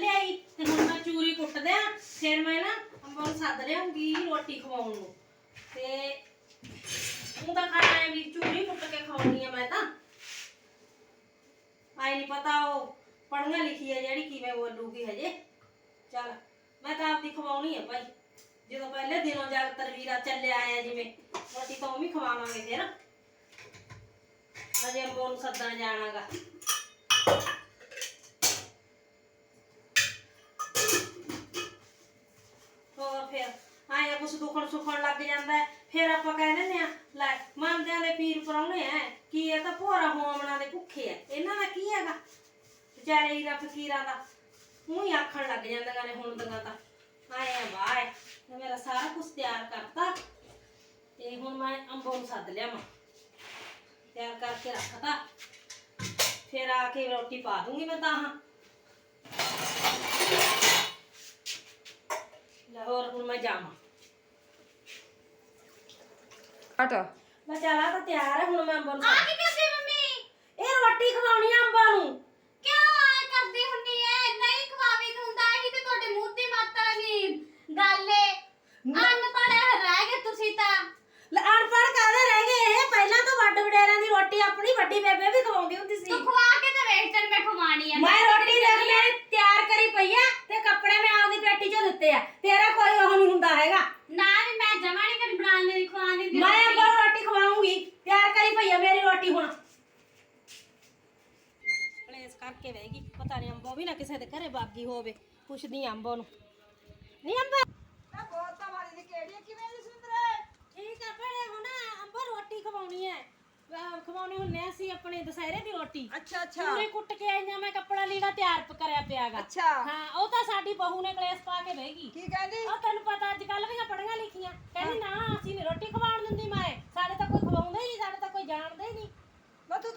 ਲਿਆਈ, ਤੇ ਹੁਣ ਮੈਂ ਚੂਰੀ ਕੁੱਟ ਦਿਆਂ ਫਿਰ ਮੈਂ ਨਾ ਅੰਬਾਂ ਨੂੰ ਸੱਦ ਲਿਆਉਂਗੀ ਰੋਟੀ ਖਵਾਉਣ ਨੂੰ। ਤੇ ਉਹ ਤਾਂ ਖਾਣਾ ਹੈ ਵੀ ਚੂਰੀ ਕੁੱਟ ਕੇ ਖਵਾਉਣੀ ਆ ਮੈਂ ਤਾਂ। ਆਈ ਨਹੀਂ ਪਤਾ ਉਹ ਪੜ੍ਹਨਾ ਲਿਖੀ ਹੈ ਜਿਹੜੀ ਕਿਵੇਂ ਬੋਲੂਗੀ ਹਜੇ। ਚੱਲ, ਮੈਂ ਤਾਂ ਆਪਦੀ ਖਵਾਉਣੀ ਆ ਭਾਈ। ਜਦੋਂ ਪਹਿਲੇ ਦਿਨੋਂ ਜਗਤਰ ਵੀਰਾ ਚੱਲਿਆ ਆਇਆ ਜਿਵੇਂ, ਰੋਟੀ ਤਾਂ ਉਹ ਵੀ ਖਵਾਵਾਂਗੇ ਫਿਰ। ਅਜੇ ਅੰਬੋ ਨੂੰ ਸੱਦਣ ਜਾਣਾਗਾ। ਦੁਖਣ ਸੁਖਣ ਲੱਗ ਜਾਂਦਾ ਹੈ। ਫਿਰ ਆਪਾਂ ਕਹਿ ਦਿੰਦੇ ਆ ਲੈ ਮੰਨਦਿਆਂ ਦੇ ਪੀਰ ਪਰਾਉਣੇ ਐ, ਕੀ ਇਹ ਤਾਂ ਭੋਰਾ ਹੋਮਣਾ ਦੇ ਭੁੱਖੇ ਐ। ਇਹਨਾਂ ਦਾ ਕੀ ਹੈਗਾ? ਵਿਚਾਰੇ ਹੀਰਾ ਫਕੀਰਾਂ ਦਾ ਮੂੰਹ ਹੀ ਆਖਣ ਲੱਗ ਜਾਂਦੀਆਂ ਨੇ ਹੁਣ ਦੀਆਂ ਤਾਂ। ਆਏ ਵਾਹ ਤੇ ਮੇਰਾ ਸਾਰਾ ਕੁਝ ਤਿਆਰ ਕਰਤਾ। ਤੇ ਹੁਣ ਮੈਂ ਅੰਬੋ ਨੂੰ ਸੱਦ ਲਿਆ ਮੈਂ ਤਿਆਰ ਕਰਕੇ ਰੱਖਤਾ। ਫਿਰ ਆ ਕੇ ਰੋਟੀ ਪਾ ਦੂੰਗੀ ਮੈਂ ਤਾਂ ਹਾਂ। ਲਾਹੌਰ ਹੁਣ ਮੈਂ ਜਾਵਾਂ। ਹਟ। ਮੈਂ ਚਲਾ ਤਾਂ ਤਿਆਰ ਹੈ ਹੁਣ ਮੈਂ ਅੰਬੋ ਨੂੰ ਆ ਕੀ ਕਰਦੀ ਮੰਮੀ? ਇਹ ਰੋਟੀ ਖਵਾਉਣੀ ਆ ਅੰਬਾ ਨੂੰ ਕਿਉਂ ਆ ਕਰਦੀ ਹੁੰਨੀ ਐ ਨਹੀਂ ਖਵਾਵੀ ਹੁੰਦਾ ਇਹੀ ਤੇ ਤੁਹਾਡੇ ਮੂੰਹ ਦੀ ਮਾਤਰਾ ਦੀ ਗੱਲ ਏ ਅਨਪੜ੍ਹ ਰਹਿ ਗਏ ਤੁਸੀਂ ਤਾਂ ਲੈ ਅਨਪੜ੍ਹ ਕਾਹਦੇ ਰਹਿ ਗਏ ਇਹ ਪਹਿਲਾਂ ਤਾਂ ਵੱਡ ਵਡੇਰਿਆਂ ਦੀ ਰੋਟੀ ਆਪਣੀ ਵੱਡੀ ਬੇਬੇ ਵੀ ਖਵਾਉਂਦੀ ਹੁੰਦੀ ਸੀ ਤੂੰ ਖਵਾ ਕੇ ਤੇ ਵੇਖ ਤੈਨੂੰ ਮੈਂ ਖਵਾਣੀ ਆ ਮੈਂ ਰੋਟੀ ਦੇਖ ਮੇਰੀ ਤਿਆਰ ਕਰੀ ਪਈ ਆ ਤੇ ਕੱਪੜੇ ਮੈਂ ਆਪਦੀ ਪੇਟੀ 'ਚ ਦਿੱਤੇ ਆ ਤੇਰਾ ਕੋਈ ਉਹ ਨਹੀਂ ਹੁੰਦਾ ਹੈਗਾ ਨਾ ਵੀ ਮੈਂ ਜਮਾ ਨਹੀਂ ਕਰ ਬਣਾਉਣ ਦੀ ਖਵਾਉਣ ਦੀ ਮੈਂ ਅੰਬਾ ਨੂੰ ਰੋਟੀ ਖਵਾਉਂਗੀ ਤਿਆਰ ਕਰੀ ਪਈ ਆ ਮੇਰੀ ਰੋਟੀ ਹੁਣ ਕਲੇਸ ਕਰਕੇ ਵੇਗੀ ਪਤਾ ਨਹੀਂ ਅੰਬੋ ਵੀ ਨਾ ਕਿਸੇ ਦੇ ਘਰੇ ਬਾਗੀ ਹੋਵੇ। ਪੁੱਛਦੀ ਆਂ ਅੰਬੋ ਨੂੰ। ਨਹੀਂ ਅੰਬਾ? ਆ ਬਹੁਤ ਤਾਂ ਵਾਲੀ ਦੀ ਕਿਹੜੀ ਕਿਵੇਂ ਦੀ ਸੁੰਦਰੇ? ਠੀਕ ਆ ਭੈਣੇ ਹੁਣ ਅੰਬਾ ਰੋਟੀ ਖਵਾਉਣੀ ਹੈ ਅਹ ਖਵਾਉਣੀ ਹੁੰਨੇ ਅਸੀਂ ਆਪਣੇ ਦਸਹਿਰੇ ਦੀ ਰੋਟੀ। ਅੱਛਾ ਅੱਛਾ। ਪੂਰੇ ਕੁੱਟ ਕੇ ਆਈਆਂ ਮੈਂ ਕੱਪੜਾ ਲੀੜਾ ਤਿਆਰ ਪ- ਕਰਿਆ ਪਿਆਗਾ। ਅੱਛਾ। ਹਾਂ ਉਹ ਤਾਂ ਸਾਡੀ ਬਹੂ ਨੇ ਕਲੇਸ ਪਾ ਕੇ ਬਹਿਗੀ ਕੀ ਕਹਿੰਦੀ? ਉਹ ਤੈਨੂੰ ਪਤਾ ਅੱਜ ਕੱਲ ਵੀ ਪੜੀਆਂ ਲਿਖੀਆਂ। ਕਹਿੰਦੀ ਨਾ ਅਸੀਂ ਨੀ ਰੋਟੀ ਖਵਾਉਣ ਦਿੰਦੀ ਮੈਂ ਸਾਡੇ ਤਾਂ ਕੋਈ ਖਵਾਉਂਦਾ ਹੀ ਨਹੀਂ ਸਾਡੇ ਤਾਂ ਕੋਈ ਜਾਣਦਾ ਹੀ ਨਹੀਂ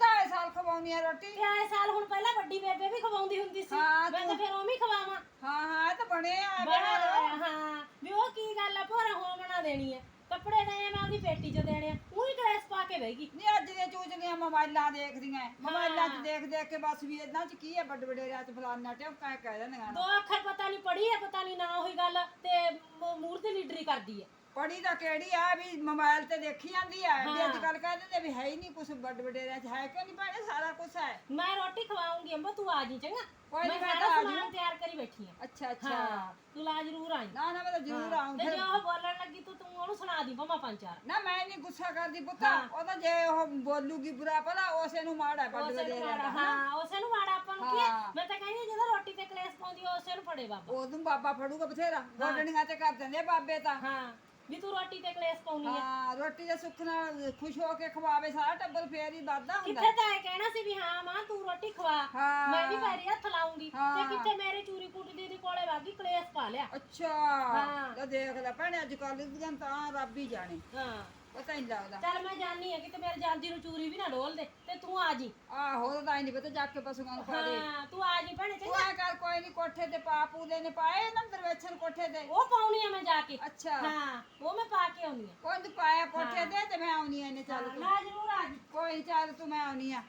ਆਏ ਸਾਲ ਖਵਾਉਣੀ ਆ ਰੋਟੀ। ਤੇ ਆਏ ਸਾਲ ਹੁਣ ਪਹਿਲਾਂ ਵੱਡੀ ਬੇਬੇ ਵੀ ਖਵਾਉਂਦੀ ਹੁੰਦੀ ਸੀ। ਹਾਂ, ਮੈਂ ਤਾਂ ਫਿਰ ਉਹ ਵੀ ਖਵਾਵਾਂ। ਹਾਂ ਹਾਂ ਇਹ ਤਾਂ ਬਣੇ ਆ ਬਣਾ ਹਾਂ ਵੀ ਉਹ ਕੀ ਗੱਲ ਆ ਭੋਰਾ ਹੋਮਣਾ ਦੇਣੀ ਹੈ ਕੱਪੜੇ ਦੇ ਮੈਂ ਉਹਦੀ ਪੇਟੀ 'ਚ ਦੇਣੇ ਆ। ਉਹੀ ਕਲੇਸ ਪਾ ਕੇ ਬਹਿਗੀ ਨਹੀਂ ਅੱਜ ਦੀਆਂ ਚੂਚਲੀਆਂ ਮੋਬਾਈਲਾਂ ਦੇਖਦੀਆਂ। ਮੋਬਾਈਲਾਂ 'ਚ ਦੇਖ ਦੇਖ ਕੇ ਬਸ ਵੀ ਇਹਨਾਂ 'ਚ ਕੀ ਹੈ ਵੱਡੇ ਵੱਡੇ ਰਾਤ ਫਲਾਨਾ ਟਿਓ ਕਾਹ ਕਹਿ ਦਿੰਦੀਆਂ ਦੋ ਅੱਖਰ ਪਤਾ ਨਹੀਂ ਪੜੀ ਹੈ ਪਤਾ ਨਹੀਂ ਨਾ ਹੋਈ ਗੱਲ ਤੇ ਮ- ਮੂਰਤੀ ਲੀਡਰੀ ਕਰਦੀ ਹੈ ਪੜੀ ਤਾਂ ਕਿਹੜੀ ਆ ਵੀ ਮੋਬਾਈਲ ਤੇ ਦੇਖੀ ਜਾਂਦੀ ਆ ਵੀ ਅੱਜ ਕੱਲ ਕਹਿੰਦੇ ਨੇ ਵੀ ਹੈ ਹੀ ਨਹੀਂ ਕੁਝ ਵੱਡੇ ਵੱਡੇ ਰਾਤ ਹੈ ਕਿਉਂ ਨਹੀਂ ਭੈਣੇ ਸਾਰਾ ਕੁਝ ਹੈ। ਮੈਂ ਰੋਟੀ ਖਵਾਉਂਗੀ ਅੰਬਾ ਤੂੰ ਆ ਜੀ ਚੰਗਾ। ਕੋਈ ਮੈਂ ਨੀ, ਮੈਂ ਤਾਂ ਆ ਸਮਾਨ। ਤਿਆਰ ਕਰੀ ਬੈਠੀ ਆ ਅੱਛਾ ਅੱਛਾ। ਹਾਂ ਤੂੰ ਲਾ ਜ਼ਰੂਰ ਆਈ। ਨਾ ਨਾ ਮੈਂ ਤਾਂ ਜ਼ਰੂਰ ਆਉਂ ਤੇ ਜੇ ਉਹ ਬੋਲਣ ਲੱਗੀ ਤੂੰ ਤੂੰ ਉਹਨੂੰ ਸੁਣਾ ਦੀ ਭਮਾ ਪੰਜ ਚਾਰ। ਨਾ ਮੈਂ ਨਹੀਂ ਗੁੱਸਾ ਕਰਦੀ ਪੁੱਤਾ। ਉਹ ਤਾਂ ਜੇ ਉਹ ਬੋਲੂਗੀ ਬੁਰਾ ਭਲਾ ਉਸੇ ਨੂੰ ਮਾੜਾ ਵੱਡੇ ਉਸੇ ਨੂੰ ਮਾੜਾ ਹਾਂ ਉਸੇ ਨੂੰ ਮਾੜਾ ਆਪਾਂ ਨੂੰ ਕੀ ਹੈ? ਹਾਂ। ਮੈਂ ਤਾਂ ਕਹਿੰਦੀ ਹਾਂ, ਜਦੋਂ ਰੋਟੀ ਤੇ ਕਲੇਸ਼ ਪਾਉਂਦੀ ਆ, ਉਸੇ ਨੂੰ ਫੜੇ ਬਾਬਾ। ਉਦੋਂ ਬਾਬਾ ਫੜੂਗਾ ਬਥੇਰਾ। ਗੋਡਣੀਆਂ ਤੇ ਕਰ ਦਿੰਦੇ ਆ ਬਾਬੇ ਤਾਂ। ਹਾਂ ਵੀ ਤੂੰ ਰੋਟੀ ਤੇ ਕਲੇਸ਼ ਪਾਉਣੀ ਹੈ। ਹਾਂ ਰੋਟੀ ਦੇ ਸੁੱਖ ਨਾਲ ਖੁਸ਼ ਹੋ ਕੇ ਖਵਾਵੇ ਸਾਰਾ ਟੱਬਰ ਫੇਰ ਹੀ ਵਾਦਾ ਹੁੰਦਾ। ਕਿੱਥੇ ਤਾਂ ਇਹ ਕਹਿਣਾ ਸੀ ਵੀ ਹਾਂ ਮਾਂ ਤੂੰ ਰੋਟੀ ਖਵਾ। ਹਾਂ। ਮੈਂ ਵੀ ਪੈਰੀ ਹੱਥ ਲਾਉਂਗੀ ਤੇ ਹਾਂ। ਕਿੱਥੇ ਮੇਰੇ ਚੂਰੀ ਕੁੱਟਦੀ ਦੀ ਕੋਲੇ ਵਾਗੀ ਕਲੇਸ਼ ਪਾ ਲਿਆ। ਅੱਛਾ ਹਾਂ। ਤਾਂ ਦੇਖ ਲੈ ਭੈਣੇ ਅੱਜ ਕੱਲ ਦੀਆਂ ਤਾਂ ਰੱਬ ਹੀ ਜਾਣੇ। ਹਾਂ। ਪਤਾ ਹੀ ਨੀ ਲੱਗਦਾ। ਚੱਲ ਮੈਂ ਜਾਣੀ ਆ ਕਿਤੇ ਮੇਰੇ ਜਾਂਦੀ ਨੂੰ ਚੂਰੀ ਵੀ ਨਾ ਡੋਲ ਦੇ ਤੇ ਤੂੰ ਆ ਜੀ। ਆਹੋ ਉਹ ਤਾਂ ਹੀ ਨਹੀਂ ਪਤਾ ਜਾ ਕੇ ਪਸ਼ੂਆਂ ਨੂੰ ਪਾ ਦੇ। ਹਾਂ ਤੂੰ ਆ ਜੀ ਭੈਣੇ ਤੂੰ ਚੰਗਾ। ਐ ਕਰ ਕੋਈ ਨਹੀਂ ਕੋਠੇ ਤੇ ਪਾ ਪੂਲੇ ਨੇ ਪਾਏ ਨਾ ਦਰਵੇਛਣ ਕੋਠੇ ਤੇ? ਉਹ ਪਾਉਣੀ ਆ ਮੈਂ ਜਾ ਕੇ। ਅੱਛਾ। ਹਾਂ ਉਹ ਮੈਂ ਪਾ ਕੇ ਆਉਣੀ ਆ। ਕੋਈ ਨੀ ਪਾਇਆ ਕੋਠੇ ਤੇ ਤੇ ਮੈਂ ਆਉਣੀ ਐ ਨੇ ਚੱਲ ਤੂੰ। ਲਾ ਜ਼ਰੂਰ ਆ ਜੀ। ਕੋਈ ਨੀ ਚੱਲ ਤੂੰ ਮੈਂ ਆਉਣੀ ਆ। ਲੈ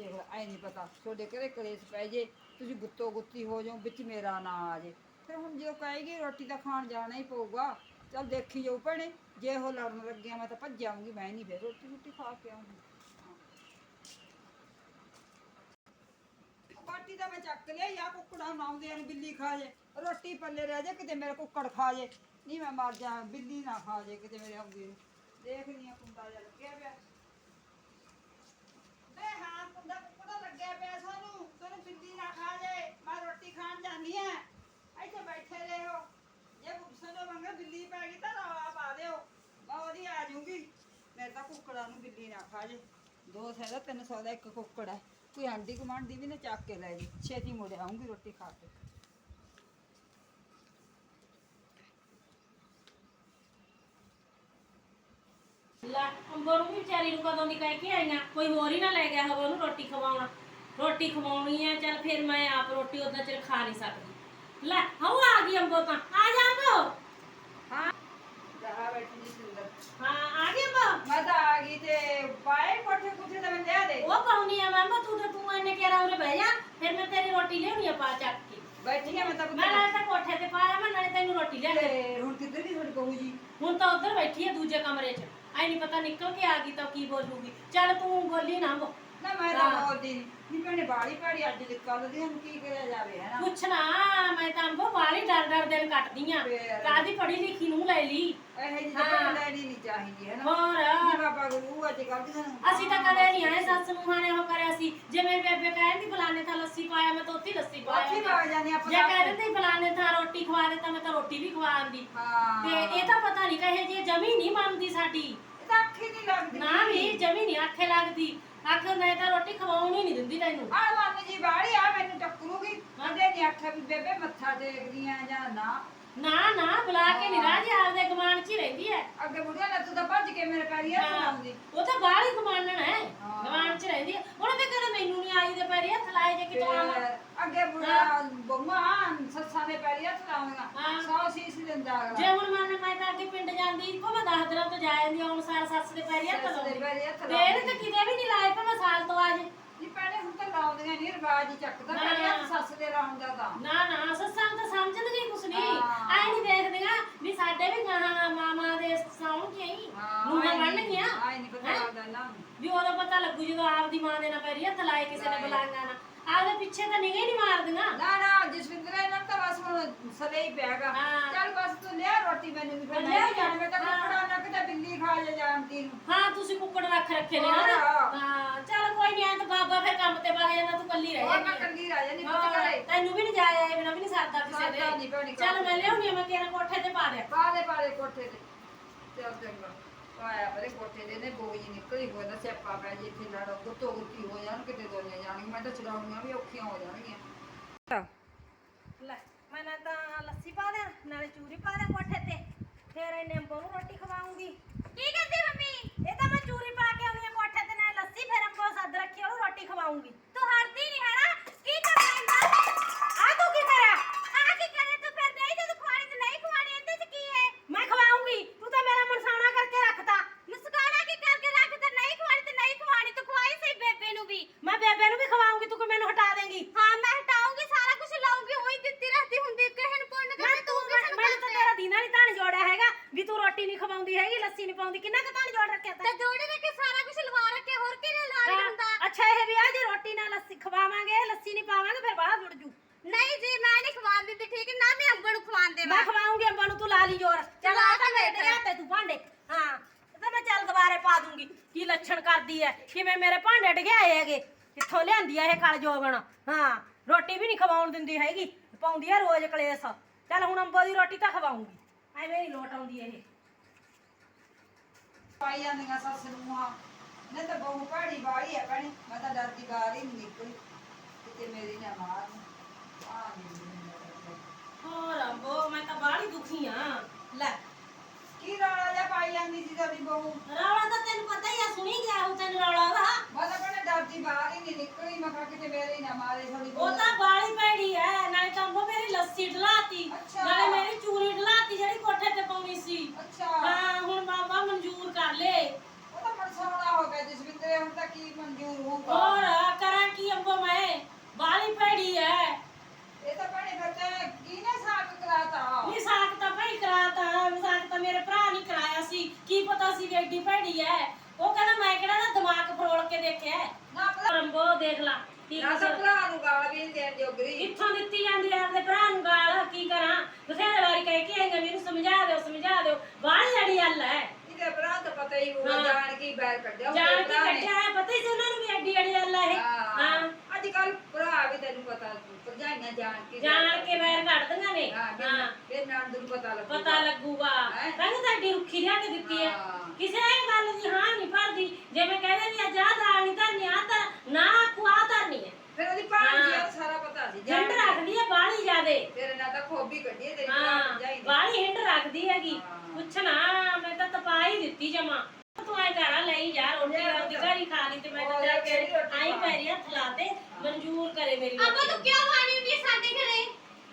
ਦੇਖ ਲੈ ਐ ਨਹੀਂ ਪਤਾ। ਤੁਹਾਡੇ ਘਰੇ ਕਲੇਸ਼ ਪੈ ਜੇ, ਤੁਸੀਂ ਗੁੱਤੋ ਗੁੱਤੀ ਹੋ ਜਾਓ, ਵਿੱਚ ਮੇਰਾ ਨਾਂ ਆ ਜੇ। ਫਿਰ ਹੁਣ ਜੇ ਉਹ ਕਹੇਗੀ, ਰੋਟੀ ਤਾਂ ਖਾਣ ਜਾਣਾ ਹੀ ਪਊਗਾ। ਚੱਲ ਦੇਖੀ ਜਾਊ ਭੈਣੇ, ਜੇ ਉਹ ਲੜਨ ਲੱਗਿਆ, ਮੈਂ ਤਾਂ ਭੱਜ ਆਉਂਗੀ ਮੈਂ ਨਹੀਂ ਫਿਰ ਰੋਟੀ ਰੋਟੀ ਖਾ ਕੇ ਆਉਂਗੀ ਬਾਟੀ ਤਾਂ ਮੈਂ ਚੱਕ ਲਿਆ ਜਾਂ ਕੁੱਕੜਾਂ ਨੂੰ ਆਉਂਦੇ ਨੇ, ਬਿੱਲੀ ਖਾ ਜੇ। ਰੋਟੀ ਪੱਲੇ ਰਹਿ ਜੇ, ਕਿਤੇ ਮੇਰੇ ਕੁੱਕੜ ਖਾ ਜੇ। ਨਹੀਂ ਮੈਂ ਮਰ ਜਾ, ਬਿੱਲੀ ਨਾ ਖਾ ਜੇ, ਕਿਤੇ ਮੇਰੇ ਆਉਂਦੀ ਦੇਖਦੀ ਆ ਕੁੰਡਾ ਜਿਹਾ ਲੱਗਿਆ ਪਿਆ। ਹਾਂ ਕੁੰਡਾ ਲੱਗਿਆ ਪਿਆ ਸਾਨੂੰ ਤੈਨੂੰ ਬਿੱਲੀ ਨਾ ਖਾ ਜੇ, ਮੈਂ ਰੋਟੀ ਖਾਣ ਜਾਂਦੀ ਆ ਇੱਥੇ ਬੈਠੇ ਰਹੋ। ਜੇ ਸਾਨੂੰ ਮੰਗੇ ਬਿੱਲੀ ਪੈ ਗਈ ਤਾਂ ਰਵਾ ਪਾ ਦਿਓ। ਮੈਂ ਉਹਦੀ ਆ ਜਾਊਂਗੀ। ਮੇਰੇ ਤਾਂ ਕੁੱਕੜਾਂ ਨੂੰ ਬਿੱਲੀ ਨਾ ਖਾ ਜੇ। ਦੋ ਸੈ ਦਾ 300 ਦਾ ਇੱਕ ਕੁੱਕੜ ਹੈ। ਕੋਈ ਆਂਡੀ ਦੀ ਵੀ ਨਾ ਚੱਕ ਕੇ ਲੈ ਜੀ। ਛੇਤੀ ਮੁੜ ਆਉਂਗੀ ਰੋਟੀ ਖਾ ਕੇ। ਅੰਬਰ ਨੂੰ ਵੀ ਵਿਚਾਰੀ ਨੂੰ ਕਦੋਂ ਦੀ ਕਹਿ ਕੇ ਆਈਆਂ ਕੋਈ ਹੋਰ ਹੀ ਨਾ ਲੈ ਗਿਆ ਹੋਵੇ ਉਹਨੂੰ ਰੋਟੀ ਖਵਾਉਣਾ। ਰੋਟੀ ਖਵਾਉਣੀ ਹੈ ਚੱਲ ਫਿਰ ਮੈਂ ਆਪ ਰੋਟੀ ਉਦਾਂ ਚਿਰ ਖਾ ਨਹੀਂ ਸਕਦੀ। ਲੈ ਹਉ ਆ ਗਈ ਅੰਬੋ ਤਾਂ ਆ ਜਾ ਅੰਬੋ। ਹਾਂ ਆ ਬੈਠੀ ਜੀ ਸੁੰਦਰ। ਹਾਂ ਆ ਗਈ ਅੰਬਾ। ਮੈਂ ਤਾਂ ਆ ਗਈ ਤੇ ਪਾਏ ਕੋਠੇ ਕੁੱਥੇ ਤੇ ਮੈਂ ਲਿਆ ਦੇ। ਉਹ ਪਾਉਣੀ ਆ ਮਾਮਾ ਤੂੰ ਤੇ ਤੂੰ ਇੰਨੇ ਕਿਹੜਾ ਉਰੇ ਬਹਿ ਜਾ ਫਿਰ ਮੈਂ ਤੇਰੀ ਰੋਟੀ ਲਿਆਉਣੀ ਆ ਪਾ ਚੱਕ ਕੇ। ਬੈਠੀ ਆ ਮੈਂ ਤਾਂ ਮੈਂ ਨਾਲੇ ਤਾਂ ਕੋਠੇ ਤੇ ਪਾਇਆ ਮੈਂ ਨਾਲੇ ਤੈਨੂੰ ਰੋਟੀ ਲਿਆ ਦੇ ਤੇ ਹੁਣ ਕਿੱਧਰ ਦੀ ਤੁਹਾਡੀ ਬਹੂ ਜੀ? ਹੁਣ ਤਾਂ ਉੱਧਰ ਬੈਠੀ ਆ ਦੂਜੇ ਕਮਰੇ 'ਚ। ਐ ਨਹੀਂ ਪਤਾ ਨਿਕਲ ਕੇ ਆ ਗਈ ਤਾਂ ਕੀ ਬੋਲੂਗੀ। ਚੱਲ ਤੂੰ ਬੋਲੀ ਨਾ ਬੋ ਨਾ ਮੈਂ ਤਾਂ ਬੋਲਦੀ ਨਹੀਂ ਨੀ ਭੈਣੇ ਬਾੜੀ ਭਾੜੀ ਅੱਜ ਨਿਕਲ ਦੀ ਹੁਣ ਕੀ ਕਰਿਆ ਜਾਵੇ ਹੈ ਨਾ ਪੁੱਛ ਨਾ ਮੈਂ ਤਾਂ ਅੰਬੋ ਵਾਲੀ ਡਰ ਡਰ ਦਿਨ ਕੱਟਦੀ ਆ। ਫੇਰ। ਕਾਦੀ ਪੜੀ ਲਿਖੀ ਨੂੰ ਲੈ ਲਈ। ਇਹ ਜੀ ਹਾਂ। ਤਾਂ ਲੈਣੀ ਨਹੀਂ ਚਾਹੀਦੀ ਹੈ ਨਾ ਹੋਰ। ਨੀ ਬਾਬਾ ਗੁਰੂ ਅੱਜ ਕੱਲ ਦੀ ਸਾਨੂੰ ਅਸੀਂ ਤਾਂ ਕਦੇ ਨਹੀਂ ਆਏ ਸੱਸ ਨੂੰ ਹਾਣੇ ਉਹ ਕਰਿਆ ਸੀ। ਜਿਵੇਂ ਬੇਬੇ ਕਹਿੰਦੀ ਫਲਾਣੇ ਥਾਂ ਮੈਂ ਤਾਂ ਉੱਥੇ ਹੀ ਲੱਸੀ ਉੱਥੇ ਵਗ ਜਾਂਦੇ ਆਪਾਂ ਜੇ ਤਾਂ। ਕਹਿ ਦਿੰਦੇ ਫਲਾਣੇ ਥਾਂ ਰੋਟੀ ਖਵਾ ਦੇ ਤਾਂ ਮੈਂ ਤਾਂ ਰੋਟੀ ਵੀ ਖਵਾ ਆਂਦੀ। ਹਾਂ। ਤੇ ਇਹ ਤਾਂ ਪਤਾ ਨਹੀਂ ਕਹੇ ਜੇ ਜਮੀ ਨਹੀਂ ਮੰਨਦੀ ਸਾਡੀ। ਇਹ ਤਾਂ ਅੱਖੀ ਨਹੀਂ ਲੱਗਦੀ। ਨਾ ਵੀ ਜਮੀ ਨਹੀਂ ਆਖੇ ਲੱਗਦੀ। ਆਖ ਮੈਂ ਤਾਂ ਰੋਟੀ ਖਵਾਉਣੀ ਨਹੀਂ ਦਿੰਦੀ ਤੈਨੂੰ। ਆ ਮੰਨ ਜੀ ਬਾੜੀ ਆ ਮੈਨੂੰ ਟੱਕਰੂਗੀ। ਕਦੇ ਨਹੀਂ ਆਖਿਆ ਵੀ ਬੇਬੇ ਮੱਥਾ ਆ ਜਾਂ ਨਾ। ਨਾ ਨਾ ਬੁਲਾ ਕੇ ਨਹੀਂ ਰਾਜੀ ਆਪਦੇ ਗਮਾਨ 'ਚ ਹੀ ਰਹਿੰਦੀ ਹੈ ਅੱਗੇ ਬੁੜੀਆ ਨਾ ਤੂੰ ਤਾਂ ਭੱਜ ਕੇ ਮੇਰੇ ਪੈਰੀ ਹੱਥ ਲਾਉਂਦੀ। ਉਹ ਤਾਂ ਬਾਹਰ ਹੀ ਗਮਾਨਣ ਹੈ ਹਾਂ। ਗਮਾਨ 'ਚ ਰਹਿੰਦੀ ਹੈ ਹੁਣ ਵੀ ਕਦੇ ਮੈਨੂੰ ਨਹੀਂ ਆਈ ਦੇ ਲਾਏ ਜੇ ਕਿਤੋਂ ਆਵਾਂ ਫਿਰ ਅੱਗੇ ਬੁੜਾ ਬੰਮਾ ਸੱਸਾਂ ਦੇ ਪੈਰੀ ਹੱਥ ਹਾਂ। ਲਾਉਂਦੀਆਂ ਸੌ ਸੀਸ ਦਿੰਦਾ ਜੇ ਅਗਲਾ ਹੁਣ ਮੰਨ ਮੈਂ ਤਾਂ ਅੱਗੇ ਪਿੰਡ ਜਾਂਦੀ ਕੋ ਮੈਂ 10 ਦਿਨਾਂ ਤੋਂ ਜਾ ਜਾਂਦੀ ਹੁਣ ਸਾਰ ਸੱਸ ਦੇ ਪੈਰੀ ਹੱਥ ਸੱਸ ਦੇ ਲਾਉਂਦੀ। ਪੈਰੀ ਹੱਥ ਤੇ ਇਹਨੇ ਤਾਂ ਕਿਤੇ ਵੀ ਨਹੀਂ ਲਾਏ ਭਾਵੇਂ ਸਾਲ ਤੋਂ ਆਜ ਨਹੀਂ ਭੈਣੇ ਹੁਣ ਤਾਂ ਲਾਉਂਦੀਆਂ ਨਹੀਂ ਰਿਵਾਜ ਹੀ ਚੱਕਦਾ ਨਾ, ਪੈਰੀ ਹੱਥ। ਸੱਸ ਦੇ ਲਾਉਂਦਾ ਤਾਂ। ਨਾ ਨਾ ਸੱਸਾਂ ਨੂੰ ਤਾਂ ਸਮਝਣਗੇ ਕੁਛ ਨਹੀਂ। ਹਾਂ। ਐ ਨਹੀਂ ਦੇਖਦੀਆਂ ਵੀ ਸਾਡੇ ਵੀ ਗਾਣਾ ਮਾਮਾ ਦੇ ਸੌਣਗੀਆਂ ਹੀ। ਨੂੰਹਾਂ ਬਣਨਗੀਆਂ। ਆਈ ਨਹੀਂ ਪਤਾ ਲੱਗਦਾ ਨਾ। ਵੀ ਉਦੋਂ ਪਤਾ ਲੱਗੂ ਜਦੋਂ ਆਪਦੀ ਮਾਂ ਦੇ ਨਾਲ ਪੈਰੀ ਹੱਥ ਲਾਏ ਕਿਸੇ ਨੇ ਲਾਏ। ਬੁਲਾਇਆ ਨਾ। ਆਪਦੇ ਪਿੱਛੇ ਤਾਂ ਨਿਗੇ ਨਹੀਂ ਮਾਰਦੀਆਂ। ਨਾ ਨਾ ਜਸਵਿੰਦਰ ਇਹਨਾਂ ਤਾਂ ਬਸ ਹੁਣ ਸਲੇ ਹੀ ਪਿਆਗਾ ਹਾਂ। ਚੱਲ ਬਸ ਤੂੰ ਲਿਆ ਰੋਟੀ ਮੈਨੂੰ ਵੀ ਫਿਰ ਲਿਆ ਮੈਂ ਜਾਣ ਮੈਂ ਤਾਂ ਹਾਂ। ਕੱਪੜਾ ਨਾ ਕਿਤੇ ਬਿੱਲੀ ਖਾ ਜਾ ਜਾਣਦੀ ਨੂੰ। ਹਾਂ ਤੁਸੀਂ ਕੁੱਕੜ ਰੱਖ ਰੱਖੇ ਨੇ ਹੋਰ। ਹਨਾ? ਹਾਂ ਚੱਲ ਕੋਈ ਨਹੀਂ ਐ ਤਾਂ ਬਾਬਾ ਫਿਰ ਕੰਮ ਤੇ ਵਗ ਜਾਂਦਾ ਤੂੰ ਕੱਲੀ ਰਹਿ ਹੋਰ ਮੈਂ ਜਾਂਦੀ ਕੱਲੀ ਰਹਿ ਹਾਂ, ਪੁੱਤ ਘਰੇ। ਤੈਨੂੰ ਵੀ ਨਹੀਂ ਜਾਇਆ ਬਿਨਾ ਵੀ ਨਹੀਂ ਸਰਦਾ ਕਿਸੇ ਸਰਦਾ ਨੀ ਭੈਣੇ ਦੇ ਚੱਲ ਮੈਂ ਲਿਆਉਣੀ ਆ, ਮੈਂ ਤੇਰੇ ਕੋਠੇ ਤੇ ਪਾ ਦੇ ਪਾ ਦੇ ਪਾ ਦੇ ਕੋਠੇ ਤੇ। ਚੱਲ ਚੰਗਾ। ਪਾਇਆ ਬਰੇ ਕੋਠੇ ਦੇ ਨੇ ਬੋਈ ਨਿਕਲੀ ਹੋਇਆ ਨਾ ਸਿਆਪਾ ਪੈ ਜੇ ਇੱਥੇ ਲੜੋ ਗੁੱਤੋ ਗੁੱਤੀ ਹੋ ਜਾਣ ਕਿਤੇ ਦੋਨੇ ਜਾਣਗੀਆਂ ਮੈਂ ਤਾਂ ਚਲਾਉਣੀਆਂ ਵੀ ਔਖੀਆਂ ਹੋ ਜਾਣਗੀਆਂ। ਲੈ ਮੈਂ ਨਾ ਤਾਂ ਲੱਸੀ ਪਾ ਦੇ ਨਾਲੇ ਚੂਰੀ ਪਾ ਦੇ ਕੋਠੇ ਤੇ ਫੇਰ ਇਹਨੇ ਅੰਬੋ ਨੂੰ ਰੋਟੀ ਖਵਾਉਂਗੀ। ਕੀ ਕਹਿੰਦੀ ਮੰਮੀ? ਇਹ ਤਾਂ ਮੈਂ ਚੂਰੀ ਪਾ ਕੇ ਆਉਣੀ ਆ ਕੋਠੇ ਤੇ ਨਾਲੇ ਲੱਸੀ ਫੇਰ ਅੰਬੋ ਸੱਦ ਰੱਖੀ ਉਹਨੂੰ ਰੋਟੀ ਖਵਾਉਂਗੀ। ਵੀ ਤੂੰ ਰੋਟੀ ਨਹੀਂ ਖਵਾਉਂਦੀ ਹੈਗੀ ਲੱਸੀ ਨਹੀਂ ਪਾਉਂਦੀ ਕਿੰਨਾ ਕੁ ਧਣ ਜੋੜ ਰੱਖਿਆ ਤੇ? ਤੈਂ ਜੋੜੇ ਨੇ ਕਿ ਸਾਰਾ ਕੁਝ ਲਵਾ ਰੱਖੇ ਹੋਰ ਕਿਹਨੇ ਲਾ ਹਾਂ, ਹੁੰਦਾ ਅੱਛਾ ਇਹ ਵੀ ਆ ਜੇ ਰੋਟੀ ਨਾਲ ਲੱਸੀ ਖਵਾਵਾਂਗੇ ਲੱਸੀ ਨਹੀਂ ਪਾਵਾਂਗੇ ਫਿਰ ਬਾਹਰ ਜੁੜ ਜੂ। ਨਹੀਂ ਜੀ ਮੈਂ ਨਹੀਂ ਖਵਾਉਣ ਦਿੰਦੀ ਠੀਕ ਹੈ ਨਾ ਮੈਂ ਅੰਬਰ ਨੂੰ ਖਵਾਉਣ ਦੇਵਾਂ। ਮੈਂ ਖਵਾਉਂਗੀ ਅੰਬਾਂ ਨੂੰ ਤੂੰ ਲਾ ਲਈ ਜੋਰ। ਚੱਲ ਆ ਤਾਂ ਮੇਰੇ ਤੇ ਹੱਥੇ ਤੂੰ ਭਾਂਡੇ। ਹਾਂ ਇਹ ਤਾਂ ਮੈਂ ਚੱਲ ਦੁਬਾਰੇ ਪਾ ਦੂੰਗੀ। ਕੀ ਲੱਛਣ ਕਰਦੀ ਐ? ਕਿਵੇਂ ਮੇਰੇ ਭਾਂਡੇ ਡਿਗਾਏ ਹੈਗੇ? ਕਿੱਥੋਂ ਲਿਆਂਦੀ ਐ ਇਹ ਕਲ ਜੋਗਣ ਹਾਂ ਰੋਟੀ ਵੀ ਨਹੀਂ ਖਵਾਉਣ ਦਿੰਦੀ ਹੈਗੀ। ਪਾਉਂਦੀ ਐ ਰੋਜ਼ ਕਲੇਸ਼। ਚੱਲ ਹੁਣ ਅੰਬੋ ਦੀ ਰੋਟੀ ਤਾਂ ਖਵਾਉਂਗੀ। ਐਵੇਂ ਨਹੀਂ ਲੋਟ ਆਉਂਦੀ ਇਹ। ਪਾਈ ਜਾਂਦੀਆਂ ਸੱਸ ਨੂੰ ਹਾਂ ਨਹੀਂ ਤਾਂ ਬਹੁ ਭਾੜੀ ਬਾੜੀ ਆ ਭੈਣੇ, ਮੈਂ ਤਾਂ ਡਰਦੀ ਬਾਹਰ ਹੀ ਨਹੀਂ ਨਿਕਲੀ ਕਿਤੇ ਮੇਰੀ ਨਾ ਮਾਰ ਆ ਨਹੀਂ ਹੋਰ ਅੰਬੋ ਮੈਂ ਤਾਂ ਬਾਹਲੀ ਦੁਖੀ ਆ ਲੈ ਕੀ ਰੌਲਾ ਜਿਹਾ ਪਾਈ ਜਾਂਦੀ ਸੀ ਤੁਹਾਡੀ ਬਹੂ ਰੌਲਾ ਤਾਂ ਤੈਨੂੰ ਪਤਾ ਹੀ ਆ ਸੁਣੀ ਗਿਆ ਉਹ ਤੈਨੂੰ ਰੌਲਾ ਦਾ ਮੈਂ ਤਾਂ ਭੈਣੇ ਡਰਦੀ ਬਾਹਰ ਹੀ ਨਹੀਂ ਨਿਕਲੀ ਮੈਂ ਕਿਹਾ ਕਿਤੇ ਮੇਰੇ ਹੀ ਨਾ ਮਾਰੇ ਤੁਹਾਡੀ ਉਹ ਤਾਂ ਬਾਲੀ ਭੈੜੀ ਐ ਨਾਲੇ ਤਾਂ ਅੰਬੋ ਮੇਰੀ ਲੱਸੀ ਢਲਾਤੀ ਅੱਛਾ। ਨਾਲੇ ਮੇਰੀ ਚੂਰੀ ਢਲਾਤੀ ਜਿਹੜੀ ਕੋਠੇ ਤੇ ਪਾਉਣੀ ਸੀ ਅੱਛਾ ਹਾਂ ਹੁਣ ਬਾਬਾ ਮਨਜ਼ੂਰ ਕਰ ਲੇ ਉਹ ਤਾਂ ਮਰਸਾਉਣਾ ਹੋ ਗਿਆ ਜਸਵਿੰਦਰੇ ਹੁਣ ਤਾਂ ਕੀ ਮਨਜ਼ੂਰ ਹੋਊਗਾ ਹੋਰ ਕਰਾਂ ਕੀ ਅੰਬੋ ਮੈਂ ਬਾਲੀ ਭੈੜੀ ਐ ਇਹ ਤਾਂ ਭੈਣੇ ਫਿਰ ਤੇ ਕੀ ਨੇ ਸਾਕ ਕਰਾਤਾ ਨੀ ਸਾਕ ਤਾਂ ਭਾਈ ਕਰਾਤਾ ਸਾਕ ਤਾਂ ਮੇਰੇ ਭਰਾ ਨਹੀਂ ਕਰਾਇਆ ਸੀ ਕੀ ਪਤਾ ਸੀ ਵੀ ਐਡੀ ਭੈੜੀ ਐ ਉਹ ਕਹਿੰਦਾ ਮੈਂ ਕਿਹੜਾ ਨਾ ਦਿਮਾਗ ਫਰੋਲ ਕੇ ਦੇਖਿਆ ਹੈ। ਨਾ ਭਲਾ ਅੰਬੋ ਦੇਖ ਲਾ ਕੀ ਨਾ ਤਾਂ ਭਰਾ ਨੂੰ ਗਾਲ ਵੀ ਨਹੀਂ ਦੇਣ ਜੋਗਰੀ ਕਿੱਥੋਂ ਦਿੱਤੀ ਜਾਂਦੀ ਆ ਆਪਣੇ ਭਰਾ ਨੂੰ ਗਾਲ ਕੀ ਕਰਾਂ? ਬਥੇਰੇ ਵਾਰੀ ਕਹਿ ਕੇ ਆਈਆਂ ਮੈਨੂੰ ਸਮਝਾ ਦਿਓ ਸਮਝਾ ਦਿਓ। ਬਾਹਲੀ ਅੜੀ ਹੱਲ ਹੈ। ਇਹਦੇ ਭਰਾ ਤਾਂ ਪਤਾ ਹੀ ਹੋਊਗਾ ਹਾਂ। ਜਾਣ ਕੀ ਬੈਰ ਕੱਢਿਆ ਹੋਊਗਾ ਜਾਣ ਕੇ ਭਰਾ ਨੇ। ਹੈ ਪਤਾ ਹੀ ਸੀ ਉਹਨਾਂ ਨੂੰ ਵੀ ਐਡੀ ਅੜੀ ਹੱਲ ਹੈ ਇਹ। ਹਾਂ। ਅੱਜ ਕੱਲ ਭਰਾ ਵੀ ਤੈਨੂੰ ਪਤਾ ਭਰਜਾਈਆਂ ਜਾਣ ਕੇ ਜਾਣ ਕੇ ਵੈਰ ਕੱਢਦੀਆਂ ਨੇ। ਹਾਂ ਹਾਂ। ਫਿਰ ਨੰਦ ਨੂੰ ਪਤਾ ਲੱਗੂਗਾ। ਪਤਾ ਲੱਗੂਗਾ। ਹੈਂ? ਕਹਿੰਦੇ ਤੁਹਾਡੀ ਰੁੱਖੀ ਲਿਆ ਕੇ ਦਿੱਤੀ ਹੈ। ਹਾਂ। ਕਿਸੇ ਗੱਲ ਦੀ ਹਾਂ ਨਹੀਂ ਭਰਦੀ। ਜਿਵੇਂ ਕਹਿੰਦੇ ਵੀ ਅੱਜ ਆਹ ਦਾਲ ਨਹੀਂ ਧਰਨੀ ਆ ਤਾਂ ਨਾ ਕੁਆ ਧਰਨੀ ਹੈ। ਫਿਰ ਉਹਦੀ ਭਾਣਜੀ ਆ ਸਾਰਾ ਪਤਾ ਸੀ। ਹਿੰਡ ਰੱਖਦੀ ਹੈ ਬਾਹਲੀ ਜ਼ਿਆਦੇ। ਤੇਰੇ ਨਾਲ ਤਾਂ ਖੋਬੀ ਕੱਢੀ ਹੈ ਤੇਰੀ ਭਰਾ ਜਾਈ ਬਾਹਲੀ ਹਿੰਡ ਰੱਖਦੀ ਹੈਗੀ। ਪੁੱਛ ਨਾ ਮੈਂ ਤਾਂ ਤਪਾ ਹੀ ਦਿੱਤੀ ਜਮਾ। ਤੂੰ ਆਏ ਘਰਾ ਲਈ ਯਾਰ ਰੋਟੀ ਰੋਟੀ ਘਰੀ ਖਾ ਲਈ ਤੇ ਮੈਂ ਤਾਂ ਜਾ ਕੇ ਆਈ ਪੈਰੀ ਹੱਥ ਲਾ ਦੇ ਮਨਜ਼ੂਰ ਕਰੇ ਮੇਰੀ ਅੱਬਾ ਤੂੰ ਕਿਉਂ ਆਣੀ ਹੁੰਦੀ ਸਾਡੇ ਘਰੇ?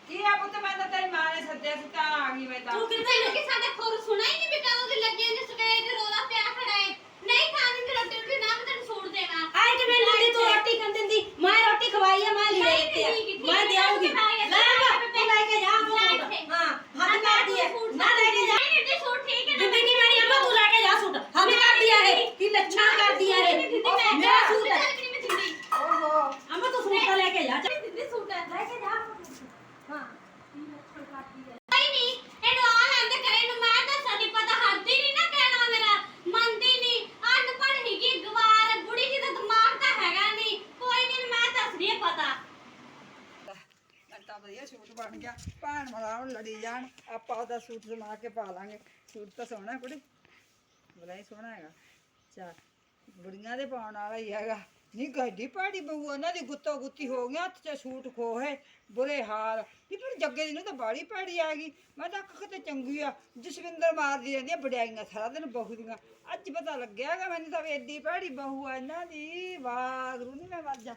ਕੀ ਆ ਪੁੱਤ ਮੈਂ ਤਾਂ ਤੇਰੀ ਮਾਂ ਨੇ ਸੱਦਿਆ ਸੀ ਤਾਂ ਆ ਗਈ ਮੈਂ ਤਾਂ। ਤੂੰ ਕਿਤੇ ਲੱਗੇ ਸਾਡੇ ਖੁਰ ਸੁਣਾ ਹੀ ਨਹੀਂ ਬਿਟਾ ਉਹਦੇ ਲੱਗੇ ਨੇ ਸਵੇਰ ਦੇ ਰੋਲਾ ਪਿਆ ਖੜਾ ਹੈ। ਨਹੀਂ ਖਾਣੀ ਤੇ ਰੋਟੀ ਰੋਟੀ ਨਾ ਮੈਂ ਤੈਨੂੰ ਛੋੜ ਦੇਣਾ ਆਏ ਤੇ ਮੈਨੂੰ ਆਪਾਂ ਸੂਟ ਸਮਾ ਕੇ ਪਾ ਲਾਂਗੇ। ਸੂਟ ਤਾਂ ਸੋਹਣਾ ਕੁੜੀ। ਬੜਾ ਹੀ ਸੋਹਣਾ ਹੈਗਾ। ਚਾ ਬੁੜੀਆਂ ਦੇ ਪਾਉਣ ਵਾਲਾ ਹੀ ਹੈਗਾ। ਨਹੀਂ, ਗੱਡੀ ਪਾੜੀ ਬਹੂ, ਉਹਨਾਂ ਦੀ ਗੁੱਤੋ ਗੁੱਤੀ ਹੋ ਗਈ ਹੱਥ 'ਚ ਸੂਟ ਖੋਹੇ, ਬੁਰੇ ਹਾਲ। ਨਹੀਂ ਪਰ ਜੱਗੇ ਦੀ ਨੂੰ ਤਾਂ ਬਾੜੀ ਪਾੜੀ ਆ ਗਈ। ਮੈਂ ਤਾਂ ਅੱਖ ਕਿਤੇ ਚੰਗੀ ਆ। ਜਸਵਿੰਦਰ ਮਾਰਦੀ ਰਹਿੰਦੀ ਆ ਵਡਿਆਈਆਂ ਸਾਰਾ ਦਿਨ ਬਹੂ ਦੀਆਂ। ਅੱਜ ਪਤਾ ਲੱਗਿਆਗਾ ਮੈਨੂੰ ਤਾਂ ਵੀ ਐਡੀ ਪਾੜੀ ਬਹੂ ਆ ਇਹਨਾਂ ਦੀ। ਵਾਹ ਗੁਰੂ ਨਹੀਂ ਮੈਂ ਮਰ ਜਾ